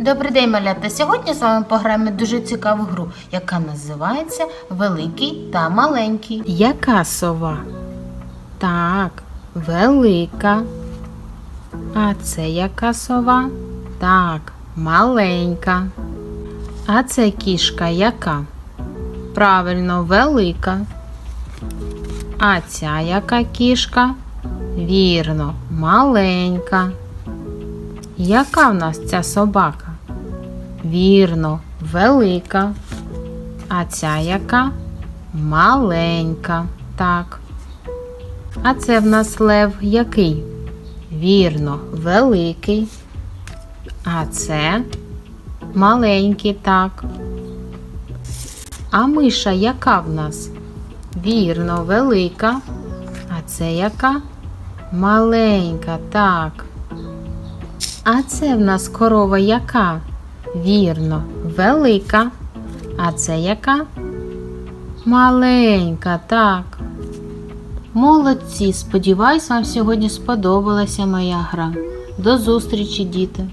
Добрий день, малята. Сьогодні з вами пограємо дуже цікаву гру, яка називається Великий та маленький. Яка сова? Так, велика. А це яка сова? Так, маленька. А це кішка яка? Правильно, велика. А ця яка кішка? Вірно, маленька. Яка в нас ця собака? Вірно, велика. А ця яка? Маленька. Так. А це в нас лев який? Вірно, великий. А це маленький, так. А миша яка в нас? Вірно, велика. А це яка? Маленька, так. А це в нас корова яка? Вірно, велика. А це яка? Маленька, так. Молодці, сподіваюсь, вам сьогодні сподобалася моя гра. До зустрічі, діти!